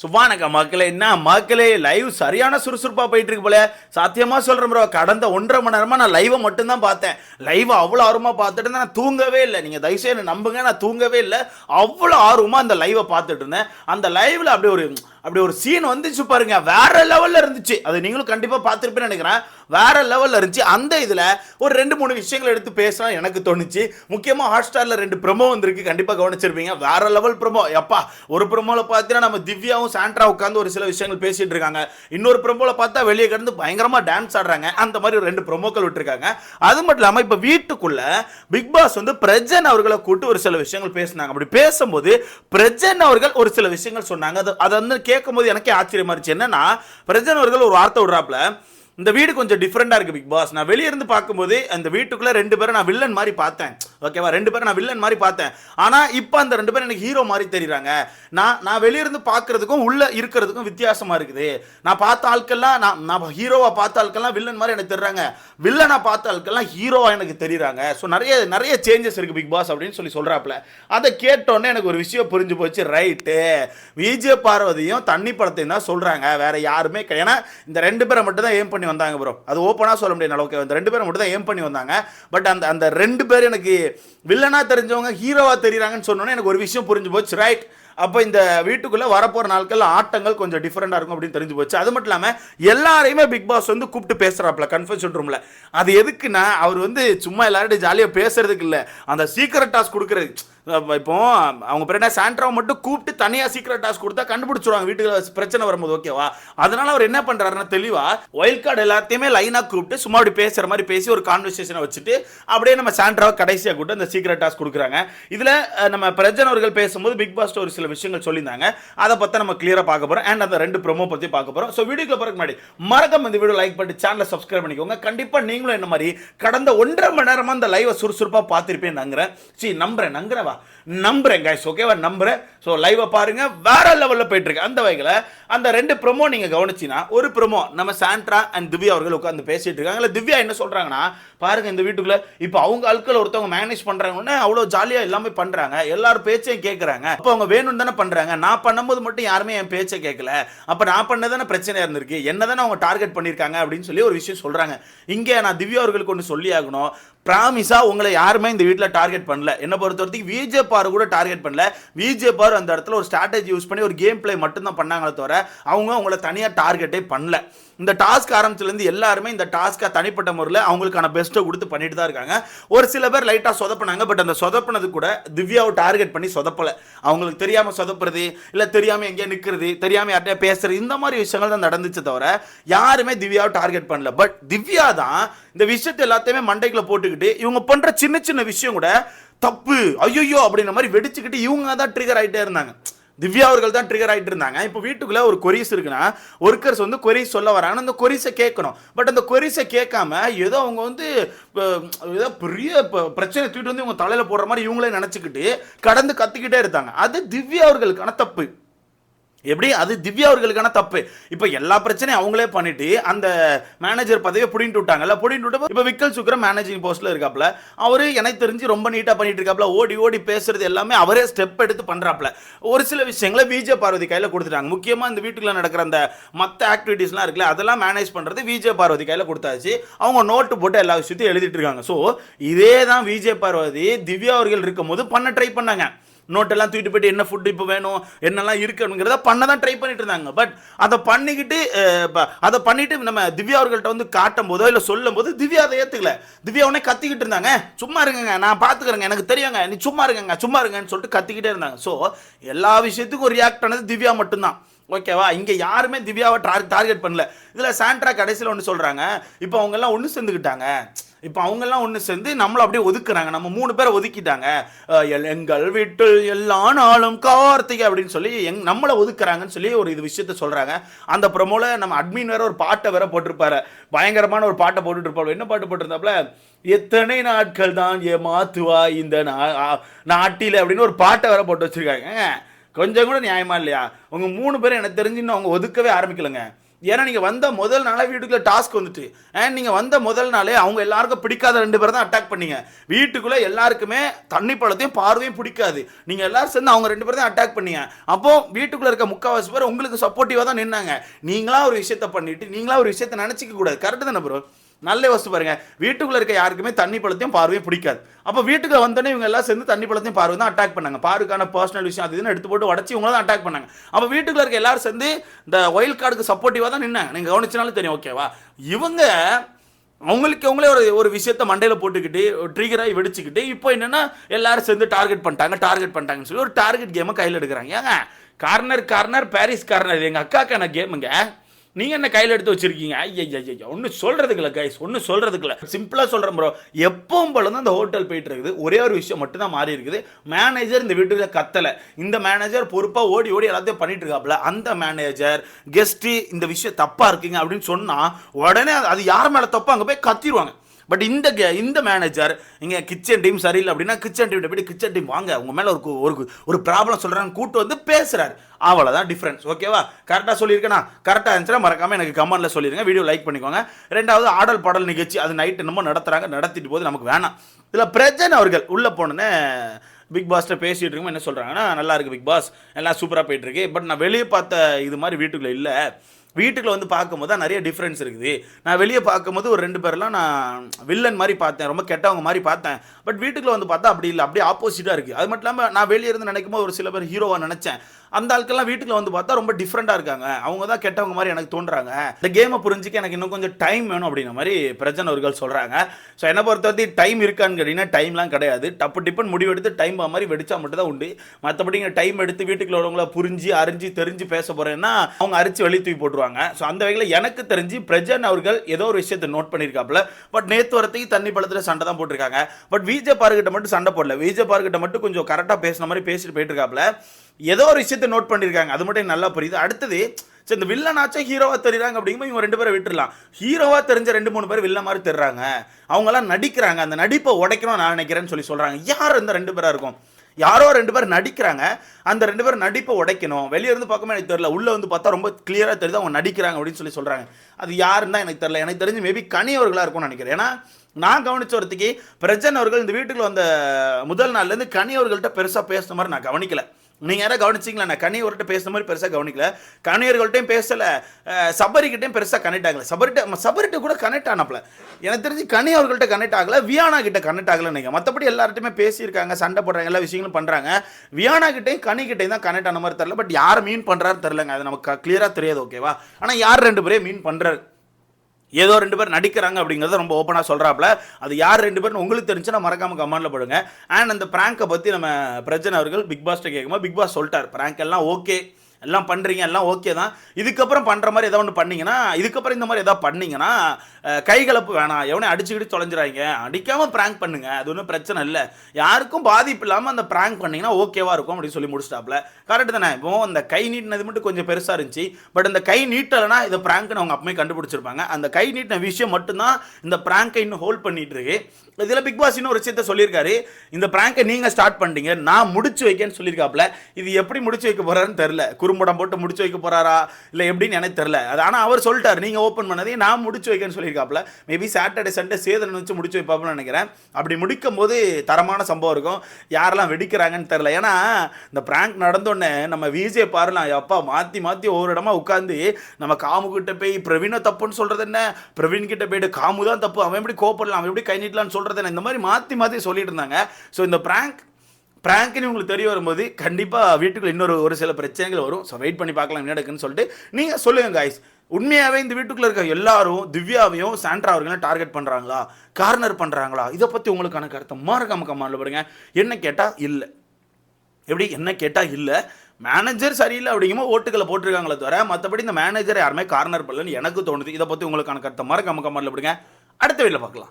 So மக்களே என்ன மக்களே லைவ் சரியான சுறுசுறுப்பாக போயிட்டு இருக்கு போல. சாத்தியமாக சொல்கிறேன் ப்ரோ கடந்த ஒன்றரை மணி நேரமாக நான் லைவை மட்டும்தான் பார்த்தேன். லைவ் அவ்வளோ ஆர்வமாக பார்த்துட்டு இருந்தேன். நான் தூங்கவே இல்லை. நீங்கள் தயவுசெய்து என்னை நம்புங்க. நான் தூங்கவே இல்லை. அவ்வளோ ஆர்வமாக அந்த லைவை பார்த்துட்டு இருந்தேன். அந்த லைவில் அப்படி ஒரு அப்படி ஒரு சீன் வந்துச்சு பாருங்க. வேற லெவல்ல இருந்துச்சு. அது நீங்களும் கண்டிப்பா பார்த்துருப்பேன்னு நினைக்கிறேன். வேற லெவல்ல இருந்துச்சு. அந்த இதுல ஒரு ரெண்டு மூணு விஷயங்கள் எடுத்து பேசலாம் எனக்கு தோணுச்சு. முக்கியமா ஹாட் ஸ்டாரில் ரெண்டு ப்ரமோ வந்திருக்கு. கண்டிப்பா கவனிச்சிருப்பீங்க. வேற லெவல் ப்ரமோ எப்பா ஒரு ப்ரொமோல பார்த்தீங்கன்னா நம்ம திவ்யாவும் சாண்ட்ரா உட்காந்து ஒரு சில விஷயங்கள் பேசிட்டு இருக்காங்க. இன்னொரு ப்ரொமோல பார்த்தா வெளியே கிடந்து பயங்கரமா டான்ஸ் ஆடுறாங்க. அந்த மாதிரி ரெண்டு ப்ரொமோக்கள் விட்டுருக்காங்க. அது மட்டும் இல்லாம இப்ப வீட்டுக்குள்ள பிக் பாஸ் வந்து பிரஜன் அவர்களை கூட்டு ஒரு சில விஷயங்கள் பேசினாங்க. அப்படி பேசும்போது பிரஜன் அவர்கள் ஒரு சில விஷயங்கள் சொன்னாங்க. அது அதை வந்து கேட்கும்போது எனக்கே ஆச்சரியமா இருந்துச்சு. என்னன்னா பிரஜன் அவர்கள் ஒரு வார்த்தை விடுறாப்புல இந்த வீடு கொஞ்சம் டிஃப்ரெண்டாக இருக்குது பிக் பாஸ் நான் வெளியே இருந்து பார்க்கும்போது அந்த வீட்டுக்குள்ளே ரெண்டு பேரும் நான் வில்லன் மாதிரி பார்த்தேன். ஓகேவா? ரெண்டு பேரும் நான் வில்லன் மாதிரி பார்த்தேன். ஆனால் இப்போ அந்த ரெண்டு பேரும் எனக்கு ஹீரோ மாதிரி தெரியுறாங்க. நான் நான் வெளியிருந்து பார்க்கறதுக்கும் உள்ளே இருக்கிறதுக்கும் வித்தியாசமாக இருக்குது. நான் பார்த்த ஆட்கள்லாம் நான் நான் ஹீரோவாக பார்த்த ஆட்கள்லாம் வில்லன் மாதிரி எனக்கு தெரியுறாங்க வில்லனாக பார்த்த ஆட்கள்லாம் ஹீரோவாக எனக்கு தெரியுறாங்க. ஸோ நிறைய நிறைய சேஞ்சஸ் இருக்குது பிக் பாஸ் அப்படின்னு சொல்லி சொல்கிறாப்புல அதை கேட்டோன்னே எனக்கு ஒரு விஷயம் புரிஞ்சு போச்சு. ரைட்டு விஜய பார்வதியும் தண்ணி படத்தையும் தான் சொல்கிறாங்க வேற யாருமே ஏன்னா இந்த ரெண்டு பேரை மட்டும் தான் ஏம் பண்ணி வந்தாங்க ப்ரோ அது ஓப்பனாக சொல்ல முடியாது அளவுக்கு இந்த ரெண்டு பேரை மட்டும் தான் ஏம் பண்ணி வந்தாங்க. பட் அந்த அந்த ரெண்டு பேர் எனக்கு வில்லனாக தெரிஞ்சவங்க ஹீரோவாக தெரியுறாங்கன்னு சொன்னோன்னே எனக்கு ஒரு விஷயம் புரிஞ்சு போச்சு. ரைட் அப்போ இந்த வீட்டுக்குள்ளே வரப்போகிற நாட்கள் ஆட்டங்கள் கொஞ்சம் டிஃப்ரெண்டாக இருக்கும் அப்படின்னு தெரிஞ்சு போச்சு. அது மட்டும் இல்லாமல் எல்லாரையுமே பிக் பாஸ் வந்து கூப்பிட்டு பேசுகிறாப்புல கன்ஃபெஷன் ரூமில் அது எதுக்குன்னா அவர் வந்து சும்மா எல்லார்ட்டையும் ஜாலியாக பேசுறதுக்கு இல்லை. அந்த சீக்கிரட் டாஸ்க் கொடுக்குறது. இப்போ அவங்க பேர் என்ன? சாண்ட்ராவை மட்டும் கூப்பிட்டு தனியாக சீக்கிரட் டாஸ்க் கொடுத்தா கண்டுபிடிச்சிருவாங்க. வீட்டுக்கு பிரச்சனை வரும்போது ஓகேவா அதனால அவர் என்ன பண்ணுறாருன்னா தெளிவாக ஒயில்ட் கார்டு எல்லாத்தையுமே லைனாக கூப்பிட்டு சும்மா அப்படி பேசுகிற மாதிரி பேசி ஒரு கான்வர்சேஷனை வச்சுட்டு அப்படியே நம்ம சாண்ட்ராவை கடைசியாக கூப்பிட்டு அந்த சீக்கிரட் டாஸ்க் கொடுக்குறாங்க. இதில் நம்ம பிரஜன் அவர்கள் பேசும்போது பிக் பாஸ் ஒரு சில விஷயங்கள் சொல்லியிருந்தாங்க. அதை பற்றி நம்ம கிளியராக பார்க்க போகிறோம் அண்ட் அந்த ரெண்டு ப்ரோமோ பற்றி பார்க்க போகிறோம் ஸோ வீடியோக்கு போகிறக்கு முன்னாடி மறக்காம இந்த வீடியோ லைக் பண்ணிட்டு சேனலை சப்ஸ்கிரைப் பண்ணிக்கோங்க. கண்டிப்பாக நீங்களும் என்ன மாதிரி கடந்த ஒன்றரை மணி நேரமாக அந்த லைவை சுறுசுறுப்பாக பார்த்துருப்பேன் நங்குறேன். சரி நம்புறேன் நங்குறவா நம்புறேன் கைஸ் ஓகேவா நம்புறேன். ஸோ லைவை பாருங்க. வேற லெவலில் போயிட்டுருக்கு. அந்த வகையில் அந்த ரெண்டு ப்ரோமோ நீங்க கவனிச்சினா ஒரு ப்ரோமோ நம்ம சாண்ட்ரா அண்ட் திவ்யா அவர்கள் உட்காந்து பேசிட்டு இருக்காங்க. இல்லை திவ்யா என்ன சொல்றாங்கன்னா பாருங்க இந்த வீட்டுக்குள்ள இப்போ அவங்க ஆட்கள் ஒருத்தவங்க மேனேஜ் பண்றாங்கன்னு அவ்வளோ ஜாலியாக எல்லாமே பண்றாங்க. எல்லாரும் பேச்சையும் கேட்கறாங்க அப்போ அவங்க வேணும்னு தானே பண்றாங்க. நான் பண்ணும்போது மட்டும் யாருமே என் பேச்சை கேட்கல. அப்போ நான் பண்ணதானே பிரச்சனையாக இருந்திருக்கு? என்ன தானே அவங்க டார்கெட் பண்ணியிருக்காங்க அப்படின்னு சொல்லி ஒரு விஷயம் சொல்றாங்க. இங்கே நான் திவ்யா அவர்களுக்கு ஒன்று சொல்லி ஆகணும் ப்ராமிஸாக உங்களை யாருமே இந்த வீட்டில் டார்கெட் பண்ணல. என்ன பொறுத்த வரைக்கும் விஜே பார் கூட டார்கெட் பண்ணல. விஜே பார் அந்த இடத்துல ஒரு ஸ்ட்ராட்டஜி யூஸ் பண்ணி ஒரு கேம் பிளே மட்டும்தான் பண்ணாங்களே தவிர அவங்க உங்களை தனியாக டார்கெட்டே பண்ணல. இந்த டாஸ்க் ஆரம்பிச்சிலேருந்து எல்லாருமே இந்த டாஸ்க்கை தனிப்பட்ட முறையில் அவங்களுக்கான பெஸ்ட்டை கொடுத்து பண்ணிட்டு தான் இருக்காங்க. ஒரு சில பேர் லைட்டாக சொதப்பினாங்க பட் அந்த சொதப்பினது கூட திவ்யாவை டார்கெட் பண்ணி சொதப்பலை. அவங்களுக்கு தெரியாமல் சொதப்புறது இல்லை தெரியாமல் எங்கேயா நிற்கிறது தெரியாமல் யார்கிட்டயா பேசுறது இந்த மாதிரி விஷயங்கள் தான் நடந்துச்சு தவிர யாருமே திவ்யாவை டார்கெட் பண்ணல. பட் திவ்யா தான் இந்த விஷயத்தை எல்லாத்தையுமே மண்டைக்குள்ள போட்டுக்கிட்டு இவங்க பண்ணுற சின்ன சின்ன விஷயம் கூட தப்பு ஐயோ அப்படின்ற மாதிரி வெடிச்சுக்கிட்டு இவங்க தான் ட்ரிகர் ஆகிட்டே இருந்தாங்க. திவ்யா அவர்கள் தான் ட்ரிகர் ஆகிட்டு இருந்தாங்க. இப்போ வீட்டுக்குள்ளே ஒரு கொரிஸ் இருக்குன்னா ஒர்க்கர்ஸ் வந்து கொரிஸ் சொல்ல வராங்க. அந்த கொரிஸை கேட்கணும். பட் அந்த கொரிஸை கேட்காம ஏதோ அவங்க வந்து ஏதோ பெரிய பிரச்சனை தூக்கிட்டு வந்து இவங்க தலையில் போடுற மாதிரி இவங்களே நினச்சிக்கிட்டு கடந்து கற்றுக்கிட்டே இருந்தாங்க அது திவ்யா அவர்களுக்கான தப்பு. எப்படி? அது திவ்யா அவர்களுக்கான தப்பு. இப்போ எல்லா பிரச்சனையும் அவங்களே பண்ணிட்டு அந்த மேனேஜர் பதவியை புடிண்டு விட்டாங்கல்ல புடிண்டு விட்டு இப்போ விக்கல் சுக்கரம் மேனேஜிங் போஸ்ட்டில் இருக்காப்ல அவரு எனக்கு தெரிஞ்சு ரொம்ப நீட்டாக பண்ணிட்டு இருக்காப்ல ஓடி ஓடி பேசுறது எல்லாமே அவரே ஸ்டெப் எடுத்து பண்ணுறாப்ல ஒரு சில விஷயங்களை விஜய பார்வதி கையில் கொடுத்துட்டாங்க. முக்கியமாக இந்த வீட்டுக்குள்ள நடக்கிற அந்த மற்ற ஆக்டிவிட்டீஸ்லாம் இருக்குல்ல அதெல்லாம் மேனேஜ் பண்ணுறது விஜய பார்வதி கையில் கொடுத்தாச்சு. அவங்க நோட்டு போட்டு எல்லா விஷயத்தையும் எழுதிட்டு இருக்காங்க. ஸோ இதே தான் விஜய பார்வதி திவ்யா அவர்கள் இருக்கும் போது பண்ண ட்ரை பண்ணாங்க. நோட்டெல்லாம் தூக்கிட்டு போயிட்டு என்ன ஃபுட் இப்போ வேணும் என்னெல்லாம் இருக்குங்கிறத பண்ண தான் ட்ரை பண்ணிட்டு இருந்தாங்க. பட் அதை பண்ணிக்கிட்டு அதை பண்ணிட்டு நம்ம திவ்யா அவர்கள்ட்ட வந்து காட்டும் போதோ இல்லை சொல்லும் போது திவ்யா அதை ஏற்றுக்கல திவ்யா உடனே கத்திக்கிட்டு இருந்தாங்க. சும்மா இருங்கங்க நான் பார்த்துக்கிறேங்க எனக்கு தெரியுங்க நீ சும்மா இருங்கங்க சும்மா இருங்கன்னு சொல்லிட்டு கத்திக்கிட்டே இருந்தாங்க. ஸோ எல்லா விஷயத்துக்கும் ரியாக்ட் ஆனது திவ்யா மட்டும்தான். ஓகேவா இங்கே யாருமே திவ்யாவை டார் டார்கெட் பண்ணல. இதில் சாண்ட்ரா கடைசியில் ஒன்று சொல்கிறாங்க இப்போ அவங்கெல்லாம் ஒன்று சேர்ந்துக்கிட்டாங்க. இப்போ அவங்கெல்லாம் ஒன்று சேர்ந்து நம்மளை அப்படியே ஒதுக்குறாங்க. நம்ம மூணு பேரை ஒதுக்கிட்டாங்க. எங்கள் வீட்டில் எல்லா நாளும் கார்த்திகை அப்படின்னு சொல்லி எங் நம்மளை ஒதுக்குறாங்கன்னு சொல்லி ஒரு இது விஷயத்த சொல்கிறாங்க அந்த ப்ரொமோல நம்ம அட்மின் வேற ஒரு பாட்டை வேற போட்டிருப்பாரு. பயங்கரமான ஒரு பாட்டை போட்டுட்டு இருப்பாரு என்ன பாட்டு போட்டிருந்தாப்புல? எத்தனை நாட்கள் தான் ஏமாத்துவா இந்த நாட்டில் அப்படின்னு ஒரு பாட்டை வேற போட்டு வச்சுருக்காங்க. கொஞ்சம் கூட நியாயமா இல்லையா? உங்கள் மூணு பேரும் எனக்கு தெரிஞ்சு இன்னும் அவங்க ஒதுக்கவே ஆரம்பிக்கலங்க. ஏன்னா நீங்கள் வந்த முதல் நாளே வீட்டுக்குள்ளே டாஸ்க் வந்துட்டு. அண்ட் நீங்கள் வந்த முதல் நாளே அவங்க எல்லாருக்கும் பிடிக்காத ரெண்டு பேர் தான் அட்டாக் பண்ணீங்க. வீட்டுக்குள்ளே எல்லாருக்குமே தண்ணி பழத்தையும் பார்வையும் பிடிக்காது. நீங்கள் எல்லாரும் சேர்ந்து அவங்க ரெண்டு பேர் தான் அட்டாக் பண்ணீங்க. அப்போ வீட்டுக்குள்ளே இருக்க முக்கால்வாசி பேர் உங்களுக்கு சப்போர்ட்டிவாக தான் நின்னாங்க. நீங்களா ஒரு விஷயத்த பண்ணிட்டு நீங்களா ஒரு விஷயத்த நினச்சிக்க கூடாது. கரெக்டு தானே ப்ரோ நல்ல யோசிச்சு பாருங்க. வீட்டுக்குள்ள இருக்க யாருக்குமே தண்ணி பழத்தையும் பார்வையும் பிடிக்காது. அப்போ வீட்டுக்கு வந்தோடனே இவங்க எல்லாம் சேர்ந்து தண்ணி பழத்தையும் பார்வை தான் அட்டாக் பண்ணாங்க. பாருக்கான பர்சனல் விஷயம் அது இதுன்னு எடுத்து போட்டு உடச்சி இவங்க தான் அட்டாக் பண்ணாங்க. அப்போ வீட்டுக்குள்ள இருக்க எல்லாரும் சேர்ந்து இந்த ஒயில் கார்டுக்கு சப்போர்ட்டிவாக தான் நின்னாங்க. நீங்கள் கவனிச்சினாலும் தெரியும். ஓகேவா இவங்க அவங்களுக்கு அவங்களே ஒரு ஒரு விஷயத்த மண்டையில் போட்டுக்கிட்டு ட்ரிகராகி வெடிச்சுக்கிட்டு இப்போ என்னென்னா எல்லாரும் சேர்ந்து டார்கெட் பண்ணிட்டாங்க டார்கெட் பண்ணிட்டாங்கன்னு சொல்லி ஒரு டார்கெட் கேமை கையில் எடுக்கிறாங்க. ஏங்க? கார்னர் கார்னர் பாரிஸ் கார்னர் எங்கள் அக்காக்கான கேமுங்க நீங்க என்ன கையில் எடுத்து வச்சிருக்கீங்க? ஐயா ஒன்றும் சொல்றதுக்கு இல்லை கைஸ் ஒன்றும் சொல்றதுக்கு இல்லை. சிம்பிளா சொல்றேன் ப்ரோ எப்பவும் போல தான் இந்த ஹோட்டல் போயிட்டு இருக்குது ஒரே ஒரு விஷயம் மட்டும் தான் மாறி இருக்குது. மேனேஜர் இந்த வீட்டுல கத்தலை. இந்த மேனேஜர் பொறுப்பா ஓடி ஓடி எல்லாத்தையும் பண்ணிட்டு இருக்காப்ல அந்த மேனேஜர் கெஸ்ட் இந்த விஷயம் தப்பா இருக்குங்க அப்படின்னு சொன்னா உடனே அது- அது யார் மேல தப்பா அங்க போய் கத்திடுவாங்க பட் இந்த கே- இந்த மேனேஜர் இங்கே கிச்சன் டீம் சரியில்லை அப்படின்னா கிச்சன் டீம் எப்படி கிச்சன் டீம் வாங்க உங்கள் மேலே ஒரு ஒரு ஒரு ப்ராப்ளம் சொல்கிறாங்க கூட்டு வந்து பேசுறாரு. அவ்வளோதான் டிஃப்ரென்ஸ் ஓகேவா கரெக்டாக சொல்லியிருக்கேனா? கரெக்டாக இருந்துச்சுன்னா மறக்காமல் எனக்கு கமெண்ட்ல சொல்லிடுங்க வீடியோ லைக் பண்ணிக்கோங்க. ரெண்டாவது ஆடல் பாடல் நிகழ்ச்சி அது நைட் என்னமோ நடத்துறாங்க நடத்திட்டு போது நமக்கு வேணாம். இதில் பிரஜன் அவர்கள் உள்ளே போனோன்னே பிக் பாஸ்ட்டை பேசிகிட்டு இருக்கோம் என்ன சொல்கிறாங்கன்னா நல்லா இருக்குது பிக் பாஸ் எல்லாம் சூப்பராக போயிட்டுருக்கு பட் நான் வெளியே பார்த்த இது மாதிரி வீட்டுக்குள்ளே இல்லை. வீட்டுக்குள்ள வந்து பார்க்கும்போது தான் நிறைய டிஃப்ரென்ஸ் இருக்குது. நான் வெளியே பார்க்கும்போது ஒரு ரெண்டு பேர்லாம் நான் வில்லன் மாதிரி பார்த்தேன் ரொம்ப கெட்டவங்க மாதிரி பார்த்தேன். பட் வீட்டுக்குள்ள வந்து பார்த்தா அப்படி இல்லை அப்படியே ஆப்போசிட்டாக இருக்குது அது மட்டும் இல்லாமல் நான் வெளியே இருந்து நினைக்கும் போது ஒரு சில பேர் ஹீரோவாக நினச்சேன். அந்த ஆட்கள்லாம் வீட்டுக்குள்ள வந்து பார்த்தா ரொம்ப டிஃப்ரெண்ட்டாக இருக்காங்க. அவங்க தான் கெட்டவங்க மாதிரி எனக்கு தோன்றாங்க. இந்த கேமை புரிஞ்சுக்க எனக்கு இன்னும் கொஞ்சம் டைம் வேணும் அப்படின்ற மாதிரி பிரச்சனை அவர்கள் சொல்கிறாங்க ஸோ என்னை பொறுத்த வரைக்கும் டைம் இருக்கான்னு கேட்டிங்கன்னா டைம்லாம் கிடையாது. டப்பு டிப்புன்னு முடிவெடுத்து டைம் மாதிரி வெடிச்சா மட்டும் தான் உண்டு மற்றபடி டைம் எடுத்து வீட்டுக்குள்ள உள்ளவங்கள புரிஞ்சு அறிஞ்சு தெரிஞ்சு பேச போகிறேன்னா அவங்க அரிச்சு வெளியே தூக்கி போட்டுருவாங்க. ஸோ அந்த வகையில் எனக்கு தெரிஞ்சு பிரஜன் அவர்கள் ஏதோ ஒரு விஷயத்தை நோட் பண்ணியிருக்காப்புல. பட் நேற்று வரத்துக்கு தண்ணி பழத்தில் சண்டை தான் போட்டிருக்காங்க. பட் விஜய் பார்க்கிட்ட மட்டும் சண்டை போடல. விஜய் பார்க்கிட்ட மட்டும் கொஞ்சம் கரெக்டாக பேசின மாதிரி பேசிட்டு போயிட்டு இருக்காப்புல ஏதோ ஒரு விஷயத்தை நோட் பண்ணியிருக்காங்க. அது மட்டும் நல்லா புரியுது. அடுத்தது சரி இந்த வில்லனாச்சும் ஹீரோவாக தெரியுறாங்க அப்படிங்கும்போது இவங்க ரெண்டு பேரை விட்டுறலாம் ஹீரோவாக தெரிஞ்ச ரெண்டு மூணு பேர் வில்ல மாதிரி தெரிறாங்க. அவங்கெல்லாம் நடிக்கிறாங்க. அந்த நடிப்பை உடைக்கணும் நான் நினைக்கிறேன்னு சொல்லி சொல்கிறாங்க யார் இந்த ரெண்டு பேராக இருக்கும்? யாரோ ரெண்டு பேர் நடிக்கிறாங்க. அந்த ரெண்டு பேர் நடிப்பை உடைக்கணும். வெளியே இருந்து பார்க்கும்போது எனக்கு தெரியல. உள்ளே வந்து பார்த்தா ரொம்ப கிளியராக தெரியுது அவங்க நடிக்கிறாங்க அப்படின்னு சொல்லி சொல்கிறாங்க அது யாருன்னு தான் எனக்கு தெரியல. எனக்கு தெரிஞ்சு மேபி கனியவர்களாக இருக்கும்னு நினைக்கிறேன். ஏன்னா நான் கவனிச்ச ஒருத்திக்கு பிரஜன் அவர்கள் இந்த வீட்டுக்கு வந்த முதல் நாள்லேருந்து கனியவர்கள்ட்ட பெருசாக பேசுன மாதிரி நான் கவனிக்கலை. நீங்கள் யாராவது கவனிச்சிங்களா? நான் கனியவர்கிட்ட பேசுன மாதிரி பெருசாக கவனிக்கல. கனியர்கள்ட்டையும் பேசலை. சபரிக்கிட்டையும் பெருசாக கனெக்ட் ஆகல. சபரிட்ட சபரிட்ட கூட கனெக்ட் ஆனப்பல. எனக்கு தெரிஞ்சு கனி அவர்கள்ட்ட கனெக்ட் ஆகலை. வியானா கிட்ட கனெக்ட் ஆகலை நீங்கள் மற்றபடி எல்லார்ட்டையுமே பேசியிருக்காங்க சண்டை போடுறாங்க எல்லா விஷயங்களும் பண்ணுறாங்க வியானா கிட்டையும் கனி கிட்டையும் தான் கனெக்ட் ஆன மாதிரி தெரில பட் யார் மீன் பண்ணுறாரு தெரிலங்க அது நமக்கு க்ளியராக தெரியாது ஓகேவா ஆனால் யார் ரெண்டு பேரையும் மீன் பண்ணுறாரு ஏதோ ரெண்டு பேர் நடிக்கிறாங்க அப்படிங்கிறத ரொம்ப ஓப்பனாக சொல்கிறாப்புல அது யார் ரெண்டு பேர்னு உங்களுக்கு தெரிஞ்சுன்னா மறக்காம கமெண்டில் போடுங்க. அண்ட் அந்த ப்ராங்கை பற்றி நம்ம பிரஜன் அவர்கள் பிக் பாஸ்ட்டை கேட்கும்போது பிக் பாஸ் சொல்லிட்டார். ப்ராங்க் எல்லாம் ஓகே எல்லாம் பண்ணுறீங்க எல்லாம் ஓகே தான். இதுக்கப்புறம் பண்ணுற மாதிரி ஏதாவது ஒன்று பண்ணிங்கன்னா இதுக்கப்புறம் இந்த மாதிரி ஏதாவது பண்ணீங்கன்னா கைகலப்பு வேணாம். எவனே அடிச்சுக்கிட்டு தொலைஞ்சிடாங்க அடிக்காமல் ப்ராங்க் பண்ணுங்க. அது ஒன்றும் பிரச்சனை இல்லை. யாருக்கும் பாதிப்பு இல்லாமல் அந்த ப்ராங்க் பண்ணீங்கன்னா ஓகேவாக இருக்கும் அப்படின்னு சொல்லி முடிச்சிட்டாப்ல கரெக்டு தானே? இப்போ அந்த கை நீட்டினது மட்டும் கொஞ்சம் பெருசாக இருந்துச்சு. பட் இந்த கை நீட்டலைன்னா இதை ப்ராங்க்னு அவங்க அப்பமே கண்டுபிடிச்சிருப்பாங்க. அந்த கை நீட்டின விஷயம் மட்டும்தான் இந்த ப்ராங்கை இன்னும் ஹோல்ட் பண்ணிட்டு இருக்கு. இதில் பிக் பாஸ் இன்னும் ஒரு விஷயத்த சொல்லியிருக்காரு. இந்த ப்ராங்கை நீங்கள் ஸ்டார்ட் பண்ணிட்டீங்க. நான் முடிச்சு வைக்கேன்னு சொல்லியிருக்காப்ல இது எப்படி முடிச்சு வைக்க போகிறாருன்னு தெரில குறும்படம் போட்டு முடிச்சு வைக்க போறாரா? இல்லை எப்படின்னு எனக்கு தெரில அது ஆனால் அவர் சொல்லிட்டார் நீங்கள் ஓப்பன் பண்ணதையும் நான் முடிச்சு வைக்கேன்னு சொல்லியிருக்காப்ல மேபி சாட்டர்டே சண்டே சேதன் வச்சு முடிச்சு வைப்பாப்புன்னு நினைக்கிறேன். அப்படி முடிக்கும் போது தரமான சம்பவம் இருக்கும். யாரெல்லாம் வெடிக்கிறாங்கன்னு தெரில ஏன்னா இந்த ப்ராங்க் நடந்தோடனே நம்ம விஜே பாருலாம் அப்பா மாற்றி மாற்றி ஒவ்வொரு இடமா உட்காந்து நம்ம காமு கிட்ட போய் பிரவீனை தப்புன்னு சொல்றது என்ன? பிரவீன் கிட்ட போயிட்டு காமு தான் தப்பு அவன் எப்படி கோப்படலாம் அவன் எப்படி கை நீட்டலாம்னு சொல்றது என்ன? இந்த மாதிரி மாற்றி மாற்றி சொல்லிட்டு இருந்தாங்க. ஸோ இந்த ப்ராங்க் ப்ராங்க்னு உங்களுக்கு தெரிய வரும்போது கண்டிப்பாக வீட்டுக்குள்ள இன்னொரு ஒரு சில பிரச்சனைகள் வரும். ஸோ வெயிட் பண்ணி பார்க்கலாம் என்ன நடக்குன்னு சொல்லிட்டு நீங்கள் சொல்லுங்கள் காய்ஸ் உண்மையாகவே இந்த வீட்டுக்குள்ளே இருக்க எல்லாரும் திவ்யாவையும் சாண்ட்ரா அவர்களையும் டார்கெட் பண்ணுறாங்களா கார்னர் பண்ணுறாங்களா இதை பற்றி உங்களுக்கான கருத்தை. மறக்காம கமாண்டில் பாருங்க. என்ன கேட்டால் இல்லை. எப்படி? என்ன கேட்டால் இல்லை. மேனேஜர் சரியில்லை அப்படிங்கும்போது ஓட்டுகளை போட்டிருக்காங்களே தவிர மற்றபடி இந்த மேனேஜர் யாருமே கார்னர் பண்ணலன்னு எனக்கு தோணுது. இதை பற்றி உங்களுக்கான கருத்தை. மறக்காம கமெண்ட்ல விடுங்க அடுத்த வீட்டில் பார்க்கலாம்.